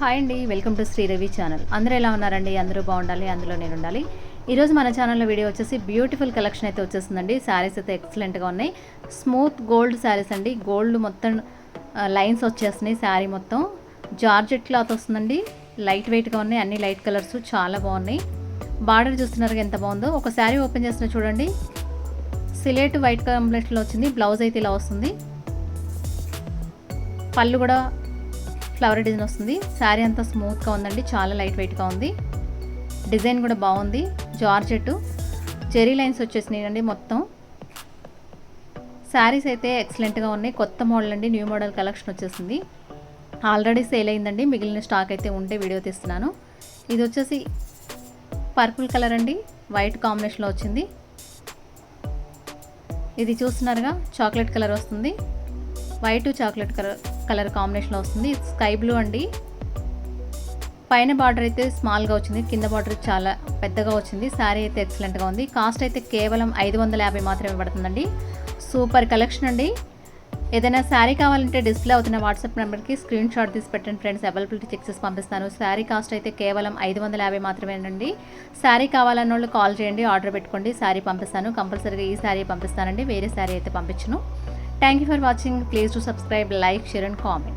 Hi అండి welcome to శ్రీరవి channel అందరూ ఎలా ఉన్నారండి అందరూ బాగుండాలి అందులో నేను ఉండాలి ఈరోజు మన ఛానల్లో వీడియో వచ్చేసి బ్యూటిఫుల్ కలెక్షన్ అయితే వచ్చేసిందండి శారీస్ అయితే ఎక్సలెంట్గా ఉన్నాయి స్మూత్ గోల్డ్ శారీస్ అండి గోల్డ్ మొత్తం లైన్స్ వచ్చేస్తున్నాయి శారీ మొత్తం జార్జెట్ క్లాత్ వస్తుందండి లైట్ వెయిట్గా ఉన్నాయి అన్ని లైట్ కలర్స్ చాలా బాగున్నాయి బార్డర్ చూస్తున్నారు ఎంత బాగుందో ఒక శారీ ఓపెన్ చేసిన చూడండి సిలేట్ వైట్ కాంబినేషన్లో వచ్చింది బ్లౌజ్ అయితే ఇలా వస్తుంది పళ్ళు కూడా ఫ్లవర్ డిజైన్ వస్తుంది శారీ అంతా స్మూత్గా ఉందండి చాలా లైట్ వెయిట్గా ఉంది డిజైన్ కూడా బాగుంది జార్జెట్ చెరీ లైన్స్ వచ్చేసినాయండి మొత్తం శారీస్ అయితే ఎక్సలెంట్గా ఉన్నాయి కొత్త మోడల్ అండి న్యూ మోడల్ కలెక్షన్ వచ్చేసింది ఆల్రెడీ సేల్ అయిందండి మిగిలిన స్టాక్ అయితే ఉంటే వీడియో తీస్తున్నాను ఇది వచ్చేసి పర్పుల్ కలర్ అండి వైట్ కాంబినేషన్లో వచ్చింది ఇది చూస్తున్నారుగా చాక్లెట్ కలర్ వస్తుంది వైట్ చాక్లెట్ కలర్ కలర్ కాంబినేషన్లో వస్తుంది స్కై బ్లూ అండి పైన బార్డర్ అయితే స్మాల్గా వచ్చింది కింద బార్డర్ చాలా పెద్దగా వచ్చింది శారీ అయితే ఎక్సలెంట్గా ఉంది కాస్ట్ అయితే కేవలం ఐదు వందల యాభై మాత్రమే పడుతుందండి సూపర్ కలెక్షన్ అండి ఏదైనా శారీ కావాలంటే డిస్ప్లే అవుతున్న వాట్సాప్ నెంబర్కి స్క్రీన్ షాట్ తీసి పెట్టండి ఫ్రెండ్స్ అవైలబిలిటీ చెక్ చేసి పంపిస్తాను శారీ కాస్ట్ అయితే కేవలం ఐదు వందల యాభై మాత్రమేనండి శారీ కావాలన్న వాళ్ళు కాల్ చేయండి ఆర్డర్ పెట్టుకోండి శారీ పంపిస్తాను కంపల్సరీగా ఈ శారీ పంపిస్తానండి వేరే శారీ అయితే పంపించను Thank you for watching. Please do subscribe, like, share and comment.